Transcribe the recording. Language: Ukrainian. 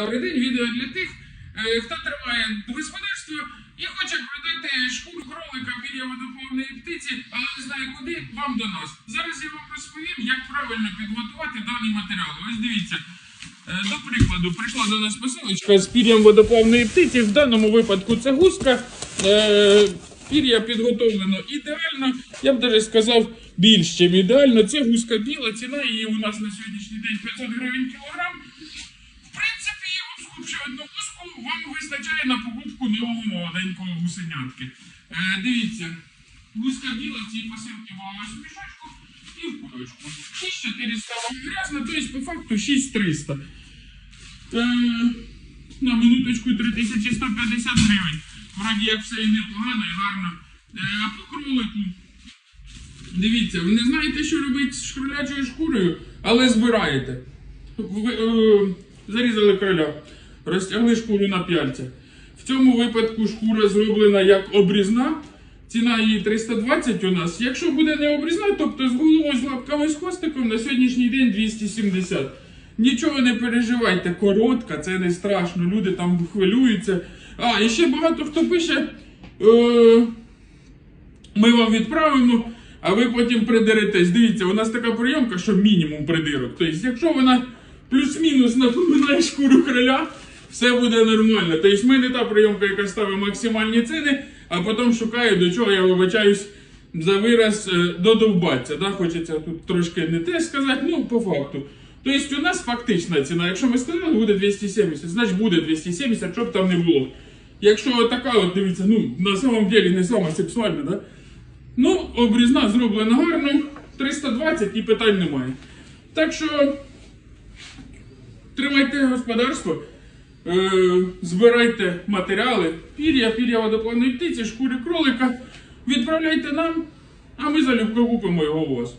Добрий день, відео для тих, е, хто тримає господарство і хоче продати шкуру кролика пір'я водоплавної птиці, але не знає куди, вам до нас. Зараз я вам розповім, як правильно підготувати даний матеріал. Ось дивіться. е, До прикладу, прийшла до нас посилочка з пір'ям водоплавної птиці. В даному випадку це гуска. Е, Пір'я підготовлено ідеально, я б навіть сказав більш ніж ідеально. Це гуска біла, ціна її у нас на сьогоднішній день 500 гривень кілограм. Нового молоденького гусенятки. Е, дивіться, гуска біла в цій посилці була ось в мішочку і в кульочку. 6400 вам грязно, тобто по факту 6300. Е, на минуточку 3150 гривень. Вроді як все і непогано, і гарно. Е, а по кролику. Дивіться, ви не знаєте, що робити з кролячою шкурою, але збираєте. Ви, е, зарізали кроля, розтягли шкуру на п'яльця. В цьому випадку шкура зроблена як обрізна. Ціна її 320 у нас. Якщо буде не обрізна, тобто з головою, з лапками, з хвостиком, на сьогоднішній день 270. Нічого не переживайте, коротка, це не страшно, люди там хвилюються. А, і ще багато хто пише. Е, ми вам відправимо, а ви потім придеретесь. Дивіться, у нас така прийомка, що мінімум придирок. Тобто, якщо вона плюс-мінус напоминає шкуру кроля, все буде нормально. Тобто ми не та прийомка, яка ставить максимальні ціни, а потім шукає, до чого я вибачаюсь за вираз е, додовбатися. Да? Хочеться тут трошки не те сказати, ну по факту. Тобто у нас фактична ціна. Якщо ми сказали, буде 270, значить буде 270, щоб там не було. Якщо така, от дивіться, ну на самом деле не сама сексуальна, да? Ну, обрізна зроблена гарно, 320 і питань немає. Так що тримайте господарство, збирайте матеріали, пір'я, пір'я водоплавної птиці, шкури кролика, відправляйте нам, а ми залюбко купимо його у вас.